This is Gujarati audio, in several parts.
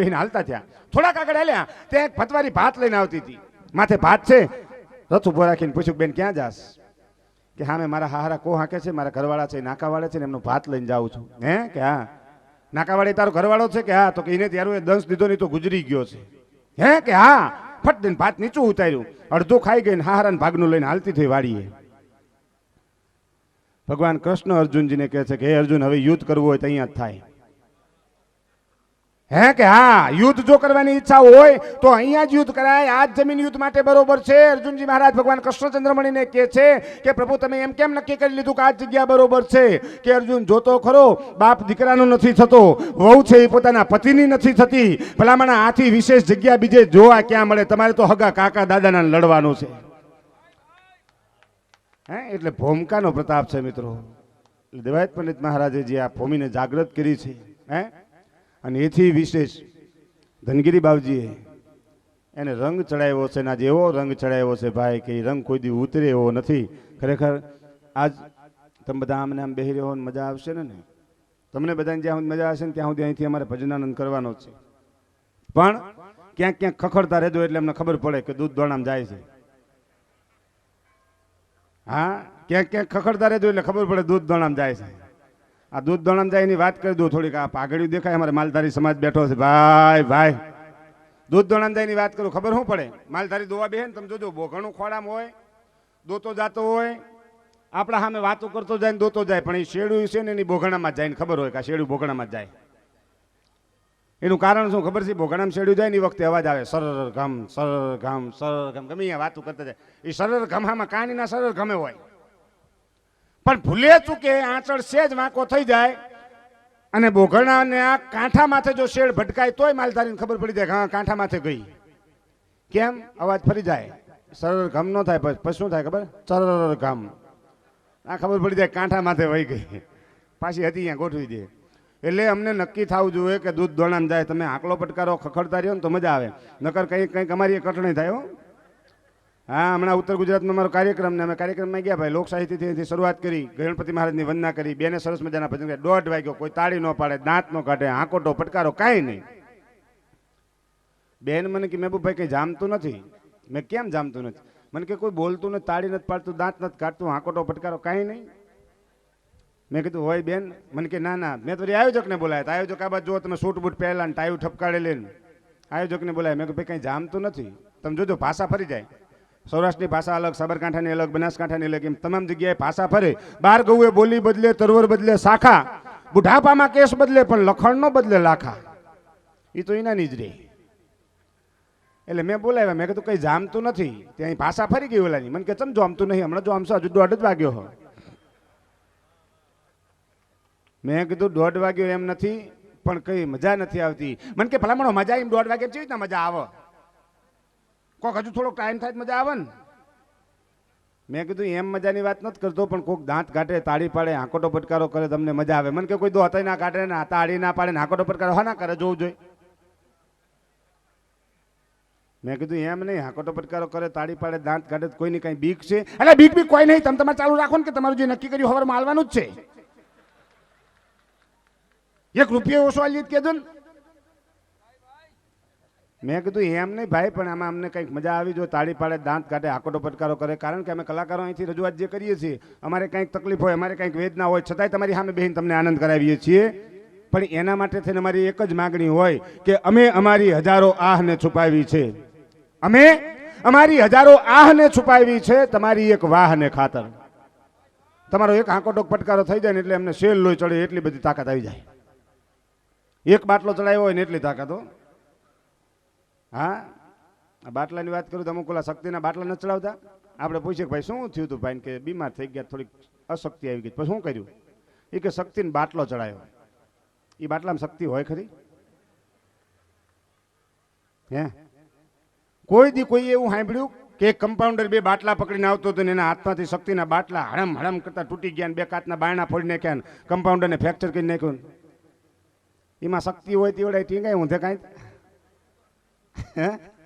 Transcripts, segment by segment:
બેન હાલતા થયા. થોડાક આગળ હાલ્યા, ત્યાં એક ફતવારી ભાત લઈને આવતી હતી. માથે ભાત છે. રથ ઊભો રાખીને પૂછ્યું, બેન, ક્યાં જાસ કે, હા, મેં મારા હારા કો હાંકે છે, મારા ઘરવાળા છે, નાકાવાળા છે ને એમનો ભાત લઈને જાઉં છું. હે? કે, હા. નાકાવાળે તારો ઘરવાળો છે? કે, હા. તો કે, એને ત્યારે દંશ દીધો નહીં તો ગુજરી ગયો છે. હે? કે, હા. ફટ દઈને ભાત નીચું ઉતાર્યું. અડધું ખાઈ ગઈ ને હારાને ભાગનું લઈને હાલતી થઈ વાળીએ ભગવાન કૃષ્ણ અર્જુનજીને કહે છે કે, હે અર્જુન, હવે યુદ્ધ કરવું હોય તો અહીંયા જ થાય. હે કે હા, યુદ્ધ જો કરવાની ઈચ્છા હોય, તો અહીંયા જ યુદ્ધ કરાય. આ જ જમીન યુદ્ધ માટે બરોબર છે. અર્જુનજી મહારાજ ભગવાન કૃષ્ણચંદ્રમણીને કહે છે કે, પ્રભુ, તમે એમ કેમ નક્કી કરી લીધું કે આ જગ્યા બરોબર છે? કે અર્જુન જોતો ખરો, બાપ દીકરાનો નથી થતો, વહુ છે એ પોતાના પતિની નથી થતી. ભલામણા આથી વિશેષ જગ્યા બીજે જોવા ક્યાં મળે? તમારે તો હગા કાકા દાદાના લડવાનું છે. હે, એટલે ભૂમકાનો પ્રતાપ છે મિત્રો. દેવાયત પંડિત મહારાજે જે આ ભૂમિને જાગૃત કરી છે, હે અને એથી વિશેષ ધનગીરી બાવજીએ એને રંગ ચડાવ્યો છે ને જેવો રંગ ચડાવ્યો છે ભાઈ કે રંગ કોઈ દી ઉતરે એવો નથી. ખરેખર આજ તમે બધા આમને આમ બેહી રહ્યો મજા આવશે ને ને? તમને બધાને જ્યાં સુધી મજા આવશે ને ત્યાં સુધી અહીંથી અમારે ભજનાનંદ કરવાનો છે. પણ ક્યાંક ક્યાંક ખખડતા રહેજો એટલે અમને ખબર પડે કે દૂધ દોણામ જાય છે. હા? ક્યાંક ક્યાંક ખખડતા રહેજો એટલે ખબર પડે દૂધ દોણામ જાય છે. આ દૂધ દોણમ જાય એની વાત કરી દઉં થોડીક. આ પાઘડી દેખાય, અમારે માલધારી સમાજ બેઠો છે. ભાઈ ભાઈ. દૂધ દોણમ જાય એની વાત કરું, ખબર શું પડે? માલધારી દોવા બેહે ને તમે જોજો બોઘણું ખોડામ હોય, દોતો જાતો હોય, આપણા સામે વાતો કરતો જાય ને દોતો જાય, પણ એ શેડું છે ને એની બોઘણામાં જાય ને ખબર હોય કે આ શેડું બોઘણામાં જાય. એનું કારણ શું ખબર છે? ભોગણામ શેડ્યું જાય ને એ વખતે અવાજ આવે સરર ઘમ સરર ઘમ સરર ઘમ ગમે અહીંયા વાતો કરતા જાય. એ સરર ઘમામાં કાનીના સરર ગમે હોય. પણ ભૂલે ચૂકે આંચળ સેજ વાંકો થઈ જાય અને બોઘણાને આ કાંઠા માથે જો શેડ ભટકાય તોય માલધારીને ખબર પડી જાય હા, કાંઠા માથે ગઈ. કેમ? અવાજ ફરી જાય. સરળ ઘમ ન થાય, પછી શું થાય ખબર? સરળ ઘમ આ ખબર પડી જાય કાંઠા માથે વહી ગઈ. પાછી હતી અહીંયા ગોઠવી દે. એટલે અમને નક્કી થવું જોઈએ કે દૂધ દોણામ જાય. તમે આંકલો પટકારો, ખખડતા રહ્યો ને તો મજા આવે. નકર કંઈક કંઈક અમારી કટણી થાય હો. હા, હમણાં ઉત્તર ગુજરાતમાં મારો કાર્યક્રમ ને અમે કાર્યક્રમમાં ગયા ભાઈ, લોક સાહિત્યથી શરૂઆત કરી, ગણપતિ મહારાજની વંદના કરી, બેને સરસ મજાના ભજન કર્યા. દોઢ વાગ્યો, કોઈ તાળી ન પાડે, દાંત ન કાઢે, આંકોટો પટકારો કાંઈ નહીં. બેન મને કે, મહેબૂબભાઈ, કંઈ જામતું નથી? મેં કેમ જામતું નથી? મને કે, કોઈ બોલતું નથી, તાળી નથી પાડતું, દાંત નથી કાઢતું, આંકોટો પટકારો કાંઈ નહીં. મેં કીધું, હોય બેન. મને કે, ના ના. મેં તો આયોજકને બોલાયા તો આયોજક આ બાજુ જો તમે સૂટ બૂટ પહેલા ને, ટાયું ઠપકાડે લઈને. આયોજકને બોલાય. મેં કીધું, ભાઈ, કંઈ જામતું નથી? તમે જોજો, ભાષા ફરી જાય. સૌરાષ્ટ્રની ભાષા અલગ, સાબરકાંઠાની અલગ, બનાસકાંઠાની અલગ, એમ તમામ જગ્યાએ ભાષા ફરે. બાર ગૌએ બોલી બદલે, તરવર બદલે, શાખા. બુઢાપામાં કેસ બદલે, પણ લખણનો બદલે લાખા. એ તો એના જ રે. એટલે મેં બોલાવ્યા, મેં કીધું કંઈ જામતું નથી. ત્યાં ભાષા ફરી ગઈ ઓલાની. મને કે, ચમ જામતું નહીં? હમણાં જો આમસો હજુ દોઢ જ વાગ્યો હો. મેં કીધું, દોઢ વાગ્યો એમ નથી, પણ કઈ મજા નથી આવતી. મને કે, ભલામણો મજા એમ દોઢ વાગે કેવી રીતના મજા આવે? કોક હજુ થોડોક ટાઈમ થાય મજા આવે ને. મેં કીધું, એમ મજાની વાત નથી કરતો, પણ કોક દાંત કાઢે, તાળી પાડે, હાંકોટો પટકારો કરે, તમને મજા આવે. મને કે કોઈ દોહતાઈ ના કાઢે ને તાળી ના પાડે ને આંકોટો પટકારો હા ના કરે, જોવું જોઈએ. મેં કીધું, એમ નહીં, હાકોટો પટકારો કરે, તાળી પાડે, દાંત કાઢે કોઈની કઈ બીક છે? એટલે બીક બીક કોઈ નહીં, તમે તમારે ચાલુ રાખો ને કે તમારું જે નક્કી કર્યું હવે માલવાનું જ છે. એક રૂપિયો ઓછો આલી કહેજો ને. મેં કીધું, એમ નહીં ભાઈ, પણ આમાં અમને કંઈક મજા આવી જો, તાળી પાડે, દાંત કાઢે આકોટો પટકારો કરે. કારણ કે અમે કલાકારો અહીંથી રજૂઆત જે કરીએ છીએ, અમારે કંઈક તકલીફ હોય, અમારે કંઈક વેદના હોય, છતાંય તમારી સામે બહેન તમને આનંદ કરાવીએ છીએ. પણ એના માટે થઈને અમારી એક જ માગણી હોય કે અમે અમારી હજારો આહને છુપાવી છે. અમે અમારી હજારો આહને છુપાવી છે તમારી એક વાહને ખાતર. તમારો એક આંકોટો પટકારો થઈ જાય ને એટલે અમને શેલ લોહી ચડે, એટલી બધી તાકાત આવી જાય. એક બાટલો ચડાવ્યો હોય ને એટલી તાકાત હો. હા? બાટલાની વાત કરું તો અમુક ઓલા શક્તિના બાટલા ન ચડાવતા? આપણે પૂછીએ કે ભાઈ, શું થયું હતું ભાઈ કે બીમાર થઈ ગયા, થોડીક અશક્તિ આવી ગઈ? પછી શું કર્યું? એ કે શક્તિને બાટલો ચડાયો. એ બાટલામાં શક્તિ હોય ખરી? હે? કોઈ દી કોઈ એવું સાંભળ્યું કે કમ્પાઉન્ડર બે બાટલા પકડીને આવતો હતો ને એના હાથમાંથી શક્તિના બાટલા હળમ હળમ કરતા તૂટી ગયા બે કાચના બાયણા ફોડી નાખ્યા કમ્પાઉન્ડરને ફ્રેક્ચર કરી નાખ્યું એમાં શક્તિ હોય તેવડે ટીંગાય, ઊંધે કાંઈ? હે?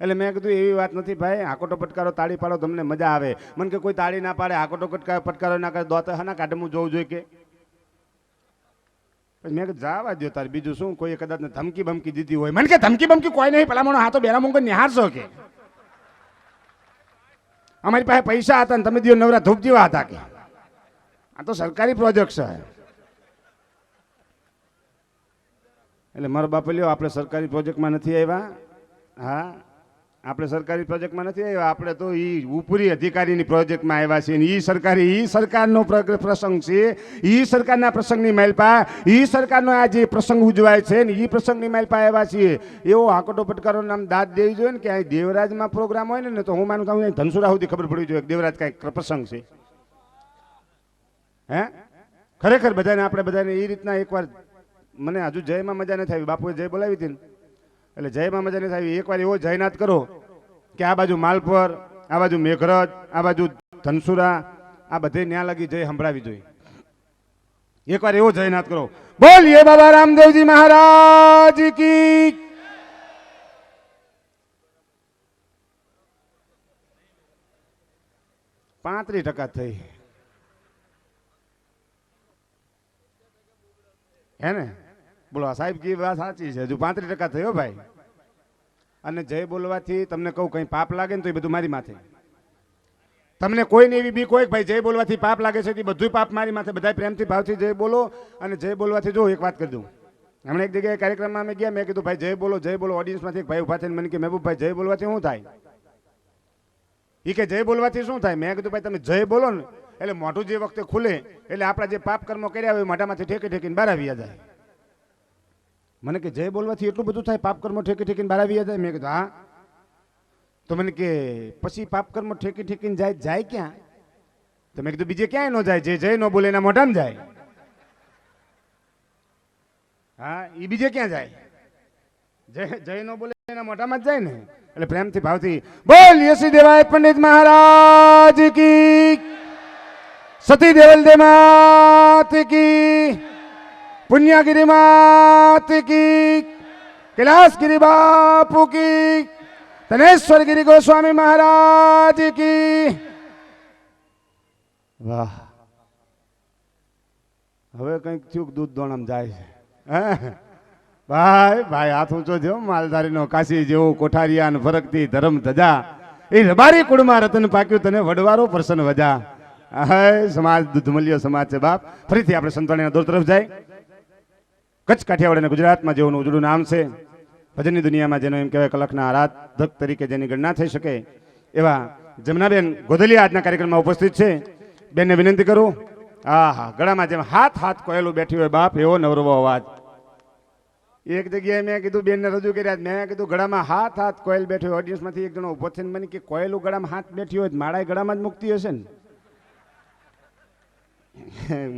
એટલે મેં કીધું, એવી વાત નથી ભાઈ આકોટો પટકારો, તાળી પાડો, તમને મજા આવે. મને કે, કોઈ તાળી ના પાડે આકોટો પટકારો પટકારો ના કરે, દોત હા ના કાઢે, હું જોવું જોઈએ કે. મેં કીધું, જવા દો તારે, બીજું શું? કોઈ કદાચ ધમકી બમકી દીધી હોય. મને કે, ધમકી બમકી કોઈ નહીં, પેલા મને હાથો બેરા મૂકો નિહારશો કે? અમારી પાસે પૈસા હતા ને તમે દિયો નવરા ધૂપ જેવા હતા કે? આ તો સરકારી પ્રોજેક્ટ છે. એટલે મારો બાપ લ્યો, આપણે સરકારી પ્રોજેક્ટમાં નથી આવ્યા. હા? આપણે સરકારી પ્રોજેક્ટમાં નથી આવ્યા. આપણે તો એ ઉપરી અધિકારીની પ્રોજેક્ટમાં આવ્યા છીએ. એ સરકારી એ સરકારનો પ્ર- પ્રસંગ છે. એ સરકારના પ્રસંગની માલપા એ સરકારનો આ જે પ્રસંગ ઉજવાય છે ને એ પ્રસંગની માલપા આવ્યા છીએ. એવો હાકોટો પટકારો નામ દાદ દેવી જોઈએ ને કે અહીં દેવરાજમાં પ્રોગ્રામ હોય ને તો હું માનું તમને ધનસુરા સુધી ખબર પડવી જોઈએ દેવરાજ કાંઈક પ્રસંગ છે. હે? ખરેખર બધાને, આપણે બધાને એ રીતના એકવાર મને હજુ જયમાં મજા નથી આવી. બાપુએ જય બોલાવી હતી એટલે જયમાં મજા નથી આવી. એકવાર એવો જયનાથ કરો કે આ બાજુ માલપર, આ બાજુ મેઘરજ, આ બાજુ ધનસુરા, આ બધે ન્યા લગી જય સંભળાવી જોઈએ. એકવાર એવો જયનાથ કરો. બોલીએ બાબા રામદેવજી મહારાજ કી પાંત્રીસ ટકા થઈ. હે ને? બોલો સાહેબ કી વાત સાચી છે? હજુ પાંત્રીસ ટકા થયો ભાઈ. અને જય બોલવાથી તમને કહું, કંઈ પાપ લાગે ને તો એ બધું મારી માથે. તમને કોઈને એવી બી હોય ભાઈ જય બોલવાથી પાપ લાગે છે એ બધું પાપ મારી માથે બધા પ્રેમથી ભાવથી જય બોલો અને જય બોલવાથી જો એક વાત કરી દઉં. હમણાં એક જગ્યાએ કાર્યક્રમમાં અમે ગયા, મેં કીધું, ભાઈ જય બોલો જય બોલો. ઓડિયન્સમાંથી એક ભાઈ ઊભા થઈને મને કે મહેબૂબભાઈ જય બોલવાથી શું થાય? એ કે, જય બોલવાથી શું થાય? મેં કીધું, ભાઈ તમે જય બોલો ને. એટલે મોઢું જે વખતે ખુલે, એટલે આપણા જે પાપ કર્મો કર્યા હોય મોઢામાંથી ઠેકી ઠેકીને બહાર આવી જાય. મને કે જય બોલવાથી એટલું બધું થાય પાપકર્મ ઠેકી ઠેકીને બહાર આવી જાય? મેં કીધું, હા. તો મને કે, પછી પાપકર્મ ઠેકી ઠેકીને જાય જાય ક્યાં? તો મેં કીધું, બીજે ક્યાંય ન જાય, જે જય ન બોલે એના મોઢામાં જાય. હા એ બીજે ક્યાં જાય? જય જય ન બોલે એના મોઢામાં જ જાય ને. એટલે પ્રેમથી, ભાવથી, બોલ યશી દેવાય પંડિત મહારાજ કી સતી દેવલ દે માત કી. પુણ્યગીરી માત કી કૈલાસગીરી બાપુ કી ધનેશ્વરગીરી ગોસ્વામી મહારાજ કી વાહ હવે કંઈક થયું દૂધ દોણમ જાય છે. ભાઈ ભાઈ, હાથ ઊંચો થયો માલધારીનો કાશી જેવો કોઠારિયાન ફરકતી ધરમ ધજા. એ રબારી કુળમાં રતન પાક્યું, તને વડવારો પ્રસન્ન વજા. હે, સમાજ દૂધ દૂધમલ્યો સમાજ છે બાપ. ફરીથી આપણે સંતવાણીના દોર તરફ જાય. કચ્છ કાઠિયાવાડ અને ગુજરાતમાં જેઓનું ઉજળું નામ છે, ભજનની દુનિયામાં જેનો એમ કહેવાય કલકના આરાધક તરીકે જેની ગણના થઈ શકે, એવા જમનાબેન ગોધલિયા આજના કાર્યક્રમમાં ઉપસ્થિત છે. બેનને વિનંતી કરું હા હા ગળામાં જેમ હાથ હાથ કોયેલું બેઠી હોય બાપ, એવો નવરવો અવાજ. એક જગ્યાએ મેં કીધું બેનને રજૂ કર્યા મેં કીધું ગળામાં હાથ હાથ કોયલ બેઠી હોય ઓડિયન્સમાંથી એક જણો ઊભો થઈને મને કે કોયલું ગળામાં હાથ બેઠી હોય માળાએ ગળામાં જ મુક્તિ હશે ને?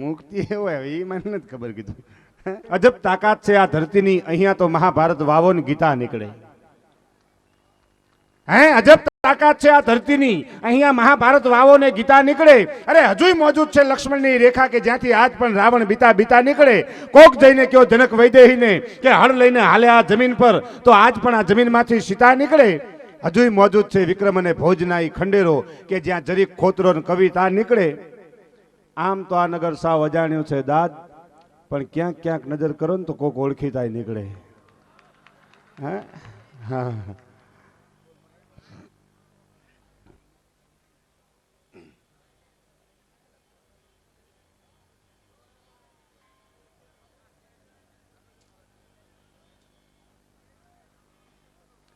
મુક્તિ એવું એ મને નથી ખબર કીધું. અજબ તાકાત છે આ ધરતીની. અહીંયા તો મહાભારત વાવો ને ગીતા નીકળે. હે, અજબ તાકાત છે આ ધરતીની. અહીંયા મહાભારત વાવો ને ગીતા નીકળે. અરે, હજુય મોજૂદ છે લક્ષ્મણની રેખા કે જ્યાંથી આજ પણ રાવણ બીતા બીતા નીકળે. કોક જઈને કયો જનક વૈદેહીને કે હળ લઈને હાલે આ જમીન પર, તો આજ પણ આ જમીનમાંથી સીતા નીકળે. હજુય મોજૂદ છે વિક્રમ અને ભોજના ખંડેરો કે જ્યાં જરીક ખોતરો કવિતા નીકળે. આમ તો આ નગર સાવ અજાણ્યું છે દાદ. પણ ક્યાંક ક્યાંક નજર કરો ને તો કોક ઓળખીતા નીકળે. હે? હા.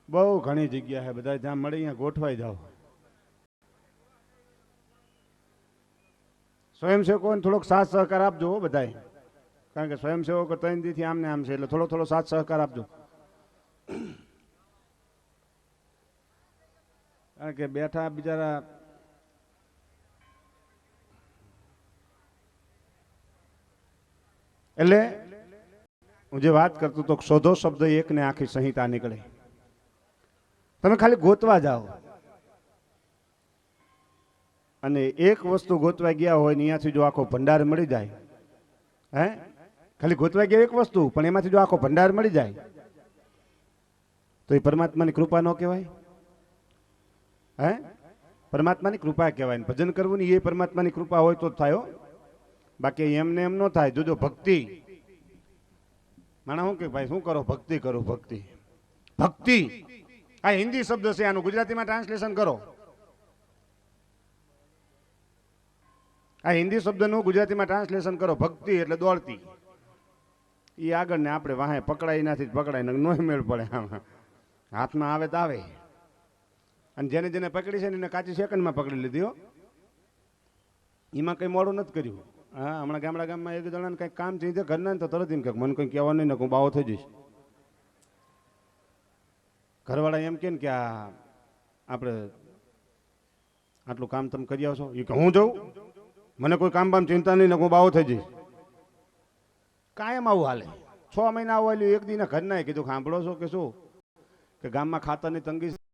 બહુ ઘણી જગ્યા છે બધા, જ્યાં મળે અહીંયા ગોઠવાઈ જાઓ. સ્વયંસેવકોને થોડોક સાથ સહકાર આપજો હો બધાય. કારણ કે સ્વયંસેવકો ત્રણ દીથી આમને આમ છે, એટલે થોડો થોડો સાથ સહકાર આપજો. કારણ કે બેઠા બિચારા એટલે હું જે વાત કરતો તો શોધો શબ્દ એક ને આખી સંહિતા નીકળે. તમે ખાલી ગોતવા જાઓ. અને એક વસ્તુ ગોતવા ગયા હોય ને અહીંયાથી જો આખો ભંડાર મળી જાય, હે? ખાલી ગોતવા ગયા એક વસ્તુ, પણ એમાંથી જો આખો ભંડાર મળી જાય, તો એ પરમાત્માની કૃપા ન કહેવાય? હે? પરમાત્માની કૃપા કહેવાય ભજન કરવું ને એ પરમાત્માની કૃપા હોય તો થાય બાકી એમને એમ ન થાય. જોજો ભક્તિ. માણા શું કે ભાઈ, શું કરો? ભક્તિ કરો, ભક્તિ. ભક્તિ. આ હિન્દી શબ્દ છે, આનું ગુજરાતીમાં ટ્રાન્સલેશન કરો. આ હિન્દી શબ્દનું ગુજરાતીમાં ટ્રાન્સલેશન કરો. ભક્તિ એટલે દોડતી. એ આગળ ને આપણે વાહે પકડાઈ નથી પકડાય ને મેળ પડે આમાં. હાથમાં આવે તો આવે. અને જેને જેને પકડી છે ને એને કાચી સેકન્ડમાં પકડી લીધી, હો. એમાં કંઈ મોડું નથી કર્યું. હા, હમણાં ગામડા ગામમાં એક જણાને કંઈક કામ છે એ ઘરના તો તરત એમ કે મને કંઈ કહેવાનું નહીં હું બાવો થઈ જઈશ. ઘરવાળા એમ કે કે આ આપણે આટલું કામ તમે કરી આવશો. એ કે હું જાઉં? મને કોઈ કામ બામ ચિંતા નહીં ને હું બાવો થઈ જઈશ. કાયમ આવું હાલે છ મહિના આવું હાલ્યું, એક ઘર ઘરના કીધું સાંભળો છો કે શું કે ગામમાં ખાતરની તંગી.